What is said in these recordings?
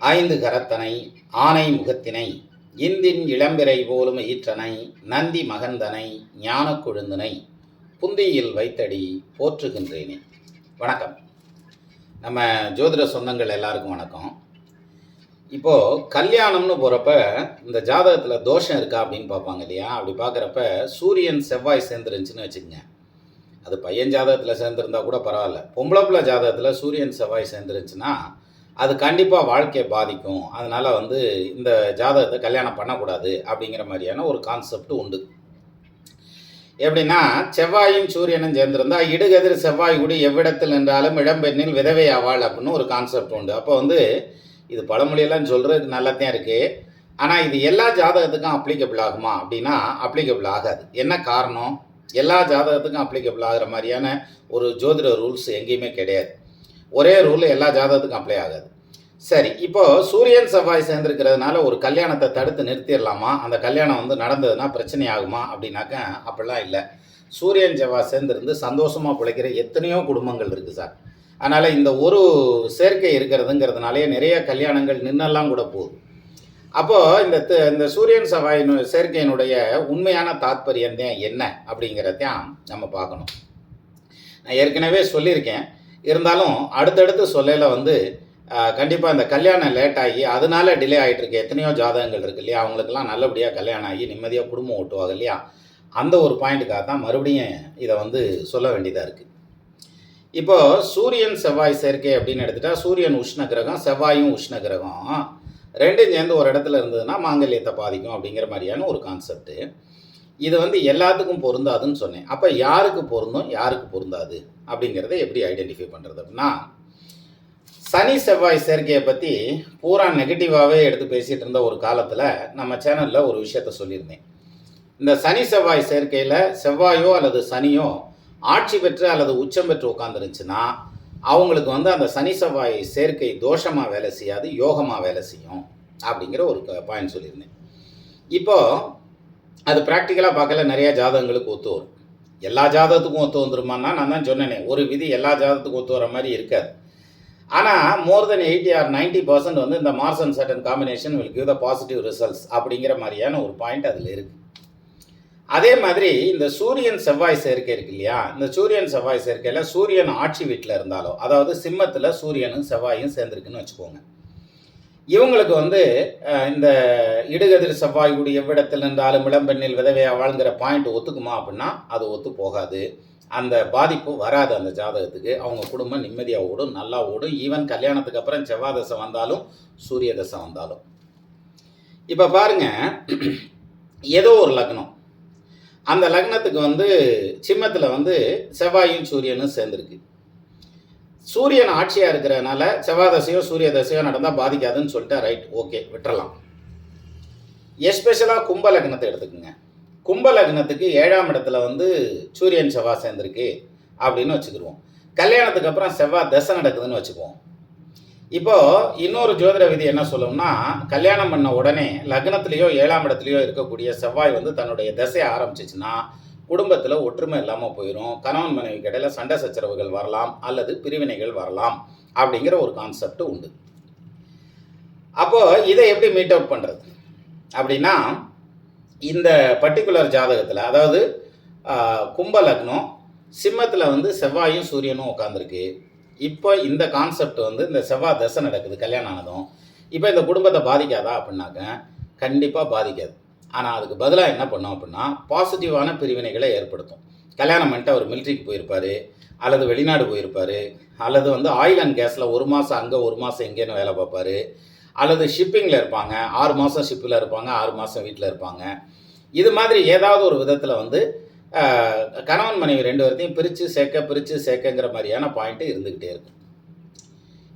ஐந்து கரத்தனை ஆனை முகத்தினை இந்தின் இளம்பிறை போலும் ஈற்றனை நந்தி மகந்தனை ஞானக் கொழுந்தனை புந்தியில் வைத்தடி போற்றுகின்றேனே. வணக்கம். நம்ம ஜோதிட சொந்தங்கள் எல்லாருக்கும் வணக்கம். இப்போது கல்யாணம்னு போகிறப்ப இந்த ஜாதகத்தில் தோஷம் இருக்கா அப்படின்னு பார்ப்பாங்க இல்லையா? அப்படி பார்க்குறப்ப சூரியன் செவ்வாய் சேர்ந்துருந்துச்சுன்னு வச்சுக்கோங்க. அது பையன் ஜாதகத்தில் சேர்ந்துருந்தா கூட பரவாயில்ல. பொம்பளை பிள்ளை ஜாதகத்தில் சூரியன் செவ்வாய் சேர்ந்துருந்துச்சுன்னா அது கண்டிப்பாக வாழ்க்கையை பாதிக்கும். அதனால் வந்து இந்த ஜாதகத்தை கல்யாணம் பண்ணக்கூடாது அப்படிங்கிற மாதிரியான ஒரு கான்செப்ட் உண்டு. எப்படின்னா செவ்வாயும் சூரியனும் சேர்ந்திருந்தா இடுகதிர் செவ்வாய் கூடி எவ்விடத்தில் நின்றாலும் இளம்பெண்ணில் விதவை ஆவாள் அப்படின்னு ஒரு கான்செப்ட் உண்டு. அப்போ வந்து இது பழமொழியெல்லாம் சொல்கிறதுக்கு நல்லதான் இருக்குது ஆனால் இது எல்லா ஜாதகத்துக்கும் அப்ளிகபிள் ஆகுமா அப்படின்னா அப்ளிகபிள் ஆகாது. என்ன காரணம்? எல்லா ஜாதகத்துக்கும் அப்ளிகபிள் ஆகிற மாதிரியான ஒரு ஜோதிட ரூல்ஸ் எங்கேயுமே கிடையாது. ஒரே ரூல் எல்லா ஜாதகத்துக்கும் அப்ளை ஆகாது. சரி இப்போ சூரியன் செவ்வாய் சேர்ந்துருக்கிறதுனால ஒரு கல்யாணத்தை தடுத்து நிறுத்திடலாமா? அந்த கல்யாணம் வந்து நடந்ததுன்னா பிரச்சனை ஆகுமா? அப்படின்னாக்க அப்படிலாம் இல்லை. சூரியன் செவ்வாய் சேர்ந்துருந்து சந்தோஷமாக பிழைக்கிற எத்தனையோ குடும்பங்கள் இருக்குது சார். அதனால் இந்த ஒரு சேர்க்கை இருக்கிறதுங்கிறதுனாலே நிறைய கல்யாணங்கள் நின்னெல்லாம் கூட போகுது. அப்போது இந்த த- இந்த சூரியன் செவ்வாயின் சேர்க்கையினுடைய உண்மையான தாத்பரியம் தான் என்ன அப்படிங்கிறதையும் நம்ம பார்க்கணும். நான் ஏற்கனவே சொல்லியிருக்கேன். இருந்தாலும் அடுத்தடுத்து சொல்லையில் வந்து கண்டிப்பாக இந்த கல்யாணம் லேட் ஆகி அதனால டிலே ஆகிட்டு எத்தனையோ ஜாதகங்கள் இருக்கு இல்லையா? அவங்களுக்கெல்லாம் நல்லபடியாக கல்யாணம் ஆகி நிம்மதியாக குடும்பம் ஓட்டுவாங்க இல்லையா? அந்த ஒரு பாயிண்ட்டுக்காக தான் மறுபடியும் இதை வந்து சொல்ல வேண்டியதாக இருக்குது இப்போ சூரியன் செவ்வாய் சேர்க்கை அப்படின்னு எடுத்துட்டா சூரியன் உஷ்ண கிரகம் செவ்வாயும் உஷ்ண கிரகம். ரெண்டும் சேர்ந்து ஒரு இடத்துல இருந்ததுன்னா மாங்கல்யத்தை பாதிக்கும் அப்படிங்கிற மாதிரியான ஒரு கான்செப்ட்டு இது வந்து எல்லாத்துக்கும் பொருந்தாதுன்னு சொன்னேன். அப்போ யாருக்கு பொருந்தும் யாருக்கு பொருந்தாது? அப்படிங்கிறத எப்படி ஐடென்டிஃபை பண்ணுறது அப்படின்னா சனி செவ்வாய் சேர்க்கையை பற்றி பூரா நெகட்டிவாகவே எடுத்து பேசிகிட்டு இருந்த ஒரு காலத்தில் நம்ம சேனலில் ஒரு விஷயத்த சொல்லியிருந்தேன். இந்த சனி செவ்வாய் சேர்க்கையில் செவ்வாயோ அல்லது சனியோ ஆட்சி பெற்று அல்லது உச்சம் பெற்று உட்காந்துருந்துச்சுன்னா அவங்களுக்கு வந்து அந்த சனி செவ்வாய் சேர்க்கை தோஷமாக வேலை செய்யாது யோகமாக வேலை செய்யும் அப்படிங்கிற ஒரு பாயிண்ட் சொல்லியிருந்தேன். இப்போது அது ப்ராக்டிக்கலாக பார்க்கல நிறைய ஜாதகங்களுக்கு ஒத்து வரும். எல்லா ஜாதகத்துக்கும் ஒத்து வந்துருமான்னா நான் தான் சொன்னேனே ஒரு விதி எல்லா ஜாதகத்துக்கும் ஒத்து வர மாதிரி இருக்காது. ஆனால் more then eighty or ninety percent வந்து இந்த Mars and Saturn combination will give the positive results அப்படிங்கிற மாதிரியான ஒரு பாயிண்ட் அதில் இருக்குது அதே மாதிரி இந்த சூரியன் செவ்வாய் சேர்க்கை இருக்கு இல்லையா? இந்த சூரியன் செவ்வாய் சேர்க்கையில் சூரியன் ஆட்சி வீட்டில் இருந்தாலோ அதாவது சிம்மத்தில் சூரியனும் செவ்வாயும் சேர்ந்துருக்குன்னு வச்சுக்கோங்க. இவங்களுக்கு வந்து இந்த இடுகதிர் செவ்வாய் கூடிய எவ்விடத்தில் நின்றாலும் இளம்பெண்ணில் விதவையாக வாழ்ங்கிற பாயிண்ட் ஒத்துக்குமா அப்படின்னா அது ஒத்து போகாது. அந்த பாதிப்பு வராது அந்த ஜாதகத்துக்கு. அவங்க குடும்பம் நிம்மதியாக ஓடும் நல்லா ஓடும். ஈவன் கல்யாணத்துக்கு அப்புறம் செவ்வாய் தசை வந்தாலும் சூரிய தசை வந்தாலும். இப்போ பாருங்க ஏதோ ஒரு லக்னம். அந்த லக்னத்துக்கு வந்து சிம்மத்தில் வந்து செவ்வாயும் சூரியனும் சேர்ந்துருக்கு. சூரியன் ஆட்சியாக இருக்கிறதுனால செவ்வாய் தசையோ சூரிய தசையோ நடந்தால் பாதிக்காதுன்னு சொல்லிட்டு ரைட் ஓகே விட்டுறலாம். எஸ்பெஷலாக கும்ப லக்னத்தை எடுத்துக்கோங்க. கும்ப லக்னத்துக்கு ஏழாம் இடத்துல வந்து சூரியன் செவ்வாய் சேர்ந்துருக்கு அப்படின்னு வச்சுக்கிடுவோம் கல்யாணத்துக்கு அப்புறம் செவ்வாய் தசை நடக்குதுன்னு வச்சுக்குவோம். இப்போ இன்னொரு ஜோதிட விதி என்ன சொல்லும்னா கல்யாணம் பண்ண உடனே லக்னத்திலேயோ ஏழாம் இடத்துலையோ இருக்கக்கூடிய செவ்வாய் வந்து தன்னுடைய தசையை ஆரம்பிச்சிச்சுன்னா குடும்பத்தில் ஒற்றுமை இல்லாமல் போயிடும் கணவன் மனைவி இடையில சண்டை சச்சரவுகள் வரலாம் அல்லது பிரிவினைகள் வரலாம் அப்படிங்கிற ஒரு கான்செப்ட் உண்டு. அப்போது இதை எப்படி மீட் அவுட் பண்ணுறது அப்படின்னா இந்த பர்டிகுலர் ஜாதகத்தில் அதாவது கும்ப லக்னம் சிம்மத்தில் வந்து செவ்வாயும் சூரியனும் உட்காந்துருக்கு இப்போ இந்த கான்செப்ட் வந்து இந்த செவ்வாய் தசை நடக்குது கல்யாணம் ஆனதும். இப்போ இந்த குடும்பத்தை பாதிக்காதா அப்படின்னாக்க கண்டிப்பாக பாதிக்காது. ஆனால் அதுக்கு பதிலாக என்ன பண்ணோம் அப்படின்னா பாசிட்டிவான பிரிவினைகளை ஏற்படுத்தும். கல்யாணம் பண்ணிட்டு அவர் மிலிட்ரிக்கு போயிருப்பார் அல்லது வெளிநாடு போயிருப்பார் அல்லது வந்து ஆயில் அண்ட் கேஸில் ஒரு மாதம் அங்கே ஒரு மாதம் எங்கேன்னு வேலை பார்ப்பாரு அல்லது ஷிப்பிங்கில் இருப்பாங்க ஆறு மாதம் ஷிப்பில் இருப்பாங்க ஆறு மாதம் வீட்டில் இருப்பாங்க. இது மாதிரி ஏதாவது ஒரு விதத்தில் வந்து கணவன் மனைவி ரெண்டு பேர்த்தையும் பிரித்து சேர்க்க பிரித்து சேர்க்கங்கிற மாதிரியான பாயிண்ட்டு இருந்துக்கிட்டே இருக்கும்.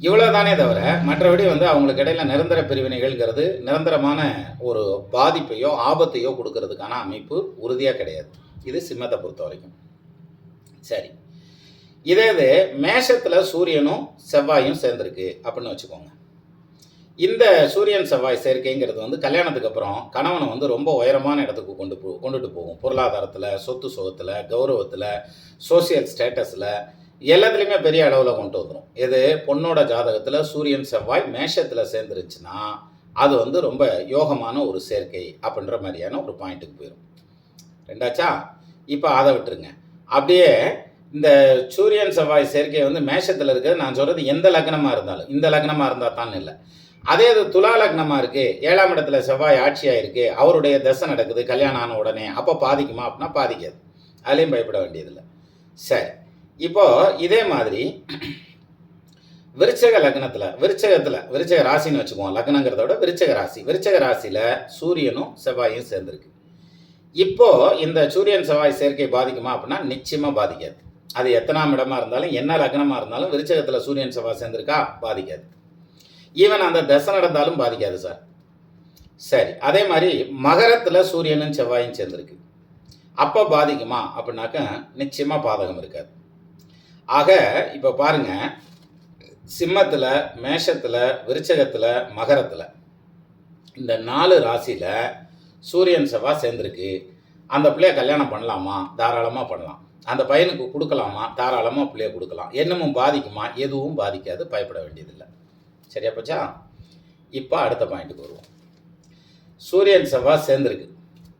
இவ்வளோதானே தவிர மற்றபடி வந்து அவங்களுக்கு இடையில நிரந்தர பிரிவினைகள்ங்கிறது நிரந்தரமான ஒரு பாதிப்பையோ ஆபத்தையோ கொடுக்கறதுக்கான அமைப்பு உறுதியாக கிடையாது. இது சிம்மத்தை பொறுத்த வரைக்கும். சரி. இதே இது மேஷத்தில் சூரியனும் செவ்வாயும் சேர்ந்துருக்கு அப்படின்னு வச்சுக்கோங்க. இந்த சூரியன் செவ்வாய் சேர்க்கைங்கிறது வந்து கல்யாணத்துக்கு அப்புறம் கணவனை வந்து ரொம்ப உயரமான இடத்துக்கு கொண்டு போ கொண்டுட்டு போகும். பொருளாதாரத்தில் சொத்து சுகத்தில் கௌரவத்தில் சோசியல் ஸ்டேட்டஸில் எல்லாத்துலேயுமே பெரிய அளவில் கொண்டு வந்துடும் இது பொண்ணோட ஜாதகத்தில் சூரியன் செவ்வாய் மேஷத்தில் சேர்ந்துருச்சுன்னா அது வந்து ரொம்ப யோகமான ஒரு சேர்க்கை அப்படின்ற மாதிரியான ஒரு பாயிண்ட்டுக்கு போயிடும் ரெண்டாச்சா? இப்போ அதை விட்டுருங்க. அப்படியே இந்த சூரியன் செவ்வாய் சேர்க்கை வந்து மேஷத்தில் இருக்கிறது நான் சொல்கிறது எந்த லக்னமாக இருந்தாலும் இந்த லக்னமாக இருந்தால் தான் இல்லை. அதே இது துலா லக்னமாக இருக்குது ஏழாம் இடத்துல செவ்வாய் ஆட்சியாக இருக்குது அவருடைய தசை நடக்குது கல்யாணம் ஆன உடனே அப்போ பாதிக்குமா அப்படின்னா பாதிக்காது. அதுலேயும் பயப்பட வேண்டியதில்லை. சரி. இப்போ இதே மாதிரி விருச்சக லக்னத்தில் விருச்சகத்தில் விருச்சக ராசின்னு வச்சுக்குவோம். லக்னங்கிறத விட விருச்சக ராசி. விருச்சக ராசியில் சூரியனும் செவ்வாயும் சேர்ந்துருக்கு. இப்போ இந்த சூரியன் செவ்வாய் சேர்க்கை பாதிக்குமா அப்படின்னா நிச்சயமாக பாதிக்காது. அது எத்தனாம் இடமா இருந்தாலும் என்ன லக்னமாக இருந்தாலும் விருச்சகத்தில் சூரியன் செவ்வாய் சேர்ந்துருக்கா? பாதிக்காது. ஈவன் அந்த தசை நடந்தாலும் பாதிக்காது சார். சரி அதே மாதிரி மகரத்தில் சூரியனும் செவ்வாயும் சேர்ந்துருக்கு. அப்போ பாதிக்குமா அப்படின்னாக்க நிச்சயமாக பாதகம் இருக்காது. ஆக இப்போ பாருங்க. சிம்மத்தில் மேஷத்தில் விருச்சகத்தில் மகரத்தில் இந்த நாலு ராசியில் சூரியன் செவ்வாய் சேர்ந்துருக்கு. அந்த பிள்ளைய கல்யாணம் பண்ணலாமா? தாராளமாக பண்ணலாம். அந்த பையனுக்கு கொடுக்கலாமா? தாராளமாக பிள்ளைய கொடுக்கலாம். என்னமும் பாதிக்குமா? எதுவும் பாதிக்காது. பயப்பட வேண்டியதில்லை. சரியா போச்சா? இப்போ அடுத்த பாயிண்ட்டுக்கு வருவோம். சூரியன் செவ்வாய் சேர்ந்துருக்கு.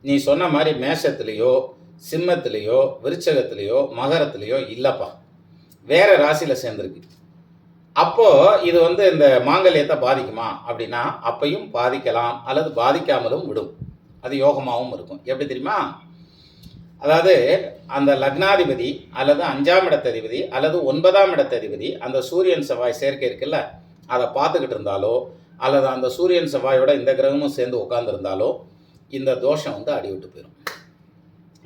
நீ சொன்ன மாதிரி மேஷத்துலேயோ சிம்மத்துலேயோ விருச்சகத்துலேயோ மகரத்துலேயோ இல்லைப்பா. வேற ராசியில் சேர்ந்துருக்கு. அப்போ இது வந்து இந்த மாங்கல்யத்தை பாதிக்குமா? அப்படின்னா அப்பையும் பாதிக்கலாம் அல்லது பாதிக்காமலும் விடும். அது யோகமாகவும் இருக்கும். எப்படி தெரியுமா? அதாவது அந்த லக்னாதிபதி அல்லது அஞ்சாம் இடத்ததிபதி அல்லது ஒன்பதாம் இடத்ததிபதி அந்த சூரியன் செவ்வாய் சேர்க்கை இருக்குல்ல அதை பார்த்துக்கிட்டு இருந்தாலோ அல்லது அந்த சூரியன் செவ்வாயோட இந்த கிரகமும் சேர்ந்து உட்காந்துருந்தாலோ இந்த தோஷம் வந்து அடிவிட்டு போயிடும்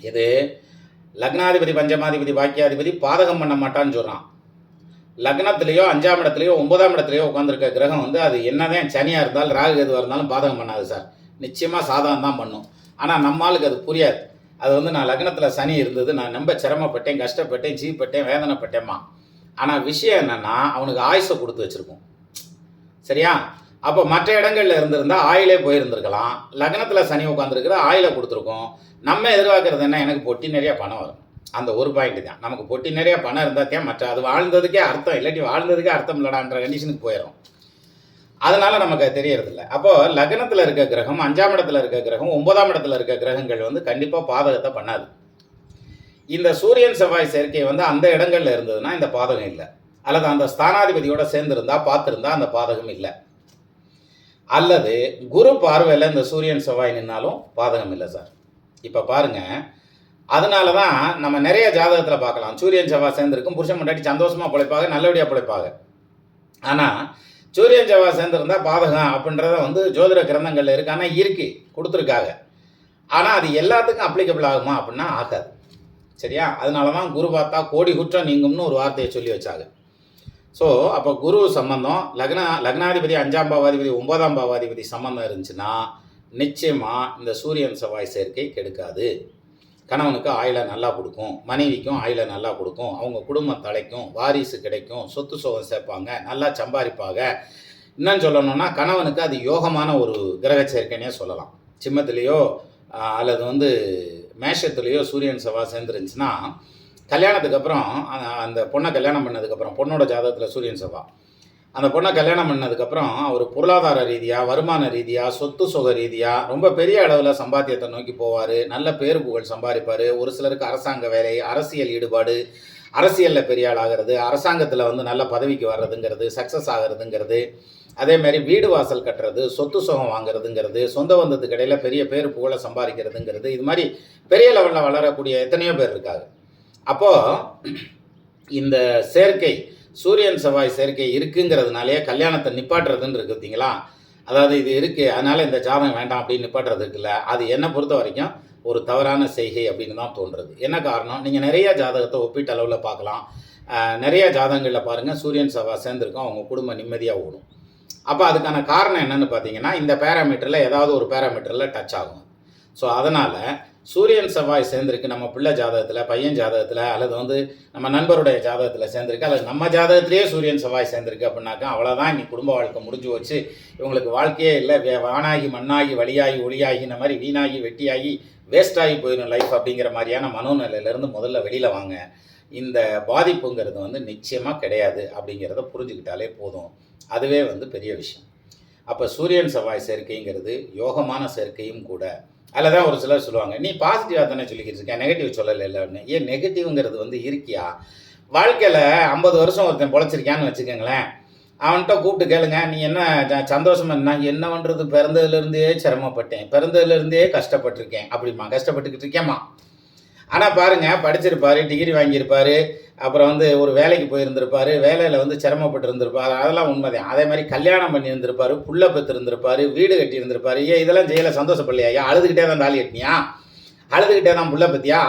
இது லக்னாதிபதி பஞ்சமாதிபதி பாக்கியாதிபதி பாதகம் பண்ண மாட்டான்னு சொல்கிறான் லக்னத்திலேயோ அஞ்சாம் இடத்துலையோ ஒன்பதாம் இடத்துலையோ உட்காந்துருக்க கிரகம் வந்து அது என்னதான் சனியாக இருந்தாலும் ராகு எதுவாக இருந்தாலும் பாதகம் பண்ணாது சார். நிச்சயமாக சாதகம் தான் பண்ணும். ஆனால் நம்ம ஆளுக்கு அது புரியாது. அது வந்து நான் லக்னத்தில் சனி இருந்தது நான் ரொம்ப சிரமப்பட்டேன் கஷ்டப்பட்டேன் ஜீப்பட்டேன் வேதனைப்பட்டேம்மா. ஆனால் விஷயம் என்னென்னா அவனுக்கு ஆயுசை கொடுத்து வச்சுருக்கோம். சரியா? அப்போ மற்ற இடங்கள்ல இருந்திருந்தா ஆயிலே போயிருந்திருக்கலாம். லக்னத்தில் சனி உட்காந்துருக்குற ஆயில கொடுத்துருக்கோம். நம்ம எதிர்பார்க்கறது என்ன? எனக்கு பொட்டி நிறைய பணம் வரும். அந்த ஒரு பாயிண்ட் தான். நமக்கு பொட்டி நிறைய பணம் இருந்தாத்தே மற்ற அது வாழ்ந்ததுக்கே அர்த்தம். இல்லாட்டி வாழ்ந்ததுக்கே அர்த்தம் இல்லடான்ற கண்டிஷனுக்கு போயிடும் அதனால நமக்கு அது தெரியறதில்ல. அப்போ லக்னத்தில் இருக்க கிரகம் அஞ்சாம் இடத்துல இருக்க கிரகம் ஒன்பதாம் இடத்துல இருக்க கிரகங்கள் வந்து கண்டிப்பாக பாதகத்தை பண்ணாது. இந்த சூரியன் செவ்வாய் சேர்க்கை வந்து அந்த இடங்கள்ல இருந்ததுன்னா இந்த பாதகம் இல்லை. அல்லது அந்த ஸ்தானாதிபதியோட சேர்ந்திருந்தா பார்த்துருந்தா அந்த பாதகம் இல்லை. அல்லது குரு பார்வையில் இந்த சூரியன் செவ்வாய் நின்னாலும் பாதகம் இல்லை சார். இப்போ பாருங்க அதனால தான் நம்ம நிறைய ஜாதகத்தில் பார்க்கலாம். சூரியன் செவ்வாய் சேர்ந்துருக்கும் புருஷன் முன்னாடி சந்தோஷமாக பிழைப்பாங்க நல்லபடியாக பிழைப்பாங்க. ஆனால் சூரியன் செவ்வாய் சேர்ந்துருந்தா பாதகம் அப்படின்றத வந்து ஜோதிட கிரந்தங்களில் இருக்கு. ஆனால் இருக்கு கொடுத்துருக்காங்க. ஆனால் அது எல்லாத்துக்கும் அப்ளிகபிள் ஆகுமா அப்படின்னா ஆகாது. சரியா? அதனால தான் குரு பார்த்தா கோடி குற்றம் நீங்கும்னு ஒரு வார்த்தையை சொல்லி வச்சாங்க. ஸோ அப்போ குரு சம்பந்தம் லக்ன லக்னாதிபதி அஞ்சாம் பாவாதிபதி ஒன்பதாம் பாவாதிபதி சம்பந்தம் இருந்துச்சுன்னா நிச்சயமாக இந்த சூரியன் செவ்வாய் சேர்க்கை கெடுக்காது. கணவனுக்கு ஆயிலை நல்லா கொடுக்கும் மனைவிக்கும் ஆயிலை நல்லா கொடுக்கும் அவங்க குடும்பம் தலைக்கும் வாரிசு கிடைக்கும் சொத்து சுகம் சேர்ப்பாங்க நல்லா சம்பாதிப்பாங்க இன்னும் சொல்லணும்னா கணவனுக்கு அது யோகமான ஒரு கிரக சேர்க்கைனே சொல்லலாம். சிம்மத்திலேயோ அல்லது வந்து மேஷத்துலேயோ சூரியன் செவ்வாய் சேர்ந்துருந்துச்சுன்னா கல்யாணத்துக்கு அப்புறம் அந்த பொண்ணை கல்யாணம் பண்ணதுக்கப்புறம் பொண்ணோட ஜாதகத்தில் சூரியன் செவ்வாய். அந்த பொண்ணை கல்யாணம் பண்ணதுக்கப்புறம் அவர் பொருளாதார ரீதியாக வருமான ரீதியாக சொத்து சுக ரீதியாக ரொம்ப பெரிய அளவில் சம்பாத்தியத்தை நோக்கி போவார். நல்ல பேர் புகழ் சம்பாதிப்பார். ஒரு சிலருக்கு அரசாங்க வேலை அரசியல் ஈடுபாடு அரசியலில் பெரிய ஆள் ஆகிறது அரசாங்கத்தில் வந்து நல்ல பதவிக்கு வர்றதுங்கிறது சக்ஸஸ் ஆகிறதுங்கிறது. அதே மாதிரி வீடு வாசல் கட்டுறது சொத்து சுகம் வாங்குறதுங்கிறது சொந்த வந்ததுக்கு இடையில பெரிய பேர் புகழை சம்பாதிக்கிறதுங்கிறது. இது மாதிரி பெரிய லெவலில் வளரக்கூடிய எத்தனையோ பேர் இருக்காங்க. அப்போது இந்த சேர்க்கை சூரியன் செவ்வாய் சேர்க்கை இருக்குங்கிறதுனாலே கல்யாணத்தை நிப்பாட்டுறதுன்னு இருக்கு பார்த்தீங்களா? அதாவது இது இருக்குது அதனால் இந்த ஜாதகம் வேண்டாம் அப்படின்னு நிப்பாட்டுறது இருக்குல்ல அது என்னை பொறுத்த வரைக்கும் ஒரு தவறான செய்கை அப்படின்னு தான் தோன்றுறது. என்ன காரணம்? நீங்கள் நிறைய ஜாதகத்தை ஒப்பீட்டு அளவில் பார்க்கலாம். நிறையா நிறைய ஜாதகங்களில் பாருங்கள் சூரியன் செவ்வாய் சேர்ந்துருக்கும் அவங்க குடும்பம் நிம்மதியாக ஓடும். அப்போ அதுக்கான காரணம் என்னென்னு பார்த்தீங்கன்னா இந்த பேராமீட்டரில் ஏதாவது ஒரு பேராமீட்டரில் டச் ஆகும். ஸோ அதனால் சூரியன் செவ்வாய் சேர்ந்துருக்கு நம்ம பிள்ளை ஜாதகத்தில் பையன் ஜாதகத்தில் அல்லது வந்து நம்ம நண்பருடைய ஜாதகத்தில் சேர்ந்துருக்கு அல்லது நம்ம ஜாதகத்திலேயே சூரியன் செவ்வாய் சேர்ந்துருக்கு அப்படின்னாக்கா அவ்வளோதான் இன்னைக்கு குடும்ப வாழ்க்கை முடிஞ்சு வச்சு இவங்களுக்கு வாழ்க்கையே இல்லை. வே- வானாகி மண்ணாகி வழியாகி ஒளியாகி இந்த மாதிரி வீணாகி வெட்டியாகி வேஸ்டாகி போயிடும் லைஃப் அப்படிங்கிற மாதிரியான மனோநிலையிலேருந்து முதல்ல வெளியில் வாங்க. இந்த பாதிப்புங்கிறது வந்து நிச்சயமாக கிடையாது அப்படிங்கிறத புரிஞ்சுக்கிட்டாலே போதும். அதுவே வந்து பெரிய விஷயம். அப்போ சூரியன் செவ்வாய் சேர்க்கைங்கிறது யோகமான சேர்க்கையும் கூட அதில் தான் ஒரு சிலர் சொல்லுவாங்க நீ பாசிட்டிவாக தானே சொல்லிக்கிட்டு இருக்க? நெகட்டிவ் சொல்லலை இல்லைன்னு ஏன் நெகட்டிவ்ங்கிறது வந்து இருக்கியா? வாழ்க்கையில் ஐம்பது வருஷம் ஒருத்தன் பொழைச்சிருக்கான்னு வச்சுக்கோங்களேன். அவன்கிட்ட கூப்பிட்டு கேளுங்க நீ என்ன ச- சந்தோஷமா நான் என்ன பண்ணுறது பிறந்ததுலேருந்தே சிரமப்பட்டேன். பிறந்ததுலேருந்தே கஷ்டப்பட்டிருக்கேன். அப்படிமா கஷ்டப்பட்டுக்கிட்டு இருக்கேம்மா ஆனால் பாருங்க படிச்சிருப்பாரு டிகிரி வாங்கியிருப்பாரு அப்புறம் வந்து ஒரு வேலைக்கு போயிருந்திருப்பாரு வேலையில் வந்து சிரமப்பட்டு இருந்திருப்பார் அதெல்லாம் உண்மைதான். அதே மாதிரி கல்யாணம் பண்ணியிருந்திருப்பாரு புள்ள பெற்றிருந்திருப்பாரு வீடு கட்டியிருந்திருப்பாரு ஏன் இதெல்லாம் செய்யலை சந்தோஷப்படலையா? ஐயா அழுதுகிட்டே தான் தாலி கட்டினியா? அழுதுகிட்டே தான் புள்ள பத்தியா?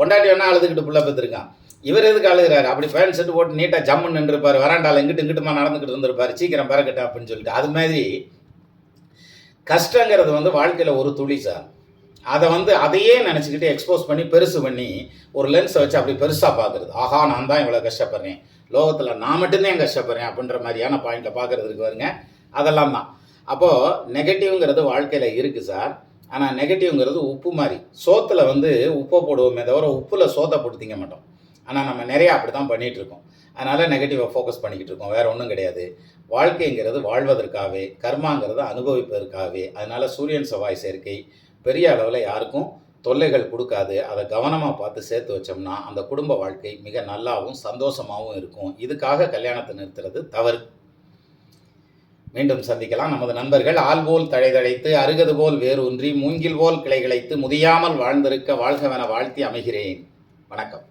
பொண்டாட்டி வேணா அழுதுகிட்டு புள்ள பெற்றிருக்கான் இவர் எதுக்கு அழுகிறாரு? அப்படி பேண்ட் செட்டு போட்டு நீட்டாக ஜம்முன்னு நின்றுருப்பார் வராண்டால் இங்கிட்டு இங்கிட்டுமா நடந்துக்கிட்டு இருந்திருப்பாரு சீக்கிரம் பறக்கட்டும் அப்படின்னு சொல்லிட்டு. அது மாதிரி கஷ்டங்கிறது வந்து வாழ்க்கையில் ஒரு துளி சார். அதை வந்து அதையே நினச்சிக்கிட்டு எக்ஸ்போஸ் பண்ணி பெருசு பண்ணி ஒரு லென்ஸை வச்சு அப்படி பெருசாக பார்க்குறது. ஆஹா நான் தான் இவ்வளோ கஷ்டப்படுறேன். லோகத்தில் நான் மட்டும்தான் கஷ்டப்படுறேன் அப்படின்ற மாதிரியான பாயிண்ட்டை பார்க்குறதுக்கு வருங்க அதெல்லாம் தான். அப்போது நெகட்டிவ்ங்கிறது வாழ்க்கையில் இருக்குது சார். ஆனால் நெகட்டிவ்ங்கிறது உப்பு மாதிரி. சோத்தில் வந்து உப்பை போடுவோமே தவிர உப்பில் சோத்தை போட்டு திங்க மாட்டோம். ஆனால் நம்ம நிறையா அப்படி தான் பண்ணிகிட்டு இருக்கோம். அதனால் நெகட்டிவை ஃபோக்கஸ் பண்ணிக்கிட்டு இருக்கோம். வேறு ஒன்றும் கிடையாது. வாழ்க்கைங்கிறது வாழ்வதற்காகவே கர்மாங்கிறது அனுபவிப்பதற்காகவே. அதனால் சூரியன் செவ்வாய் சேர்க்கை பெரிய அளவில் யாருக்கும் தொல்லைகள் கொடுக்காது. அதை கவனமாக பார்த்து சேர்த்து வச்சோம்னா அந்த குடும்ப வாழ்க்கை மிக நல்லாவும் சந்தோஷமாகவும் இருக்கும். இதுக்காக கல்யாணத்தை நிறுத்துறது தவறு. மீண்டும் சந்திக்கலாம். நமது நண்பர்கள் ஆள் போல் தழைதழைத்து அருகது போல் வேரூன்றி மூங்கில் போல் கிளைகிழைத்து முதியாமல் வாழ்ந்திருக்க வாழ்கவென வாழ்த்தி அமைகிறேன். வணக்கம்.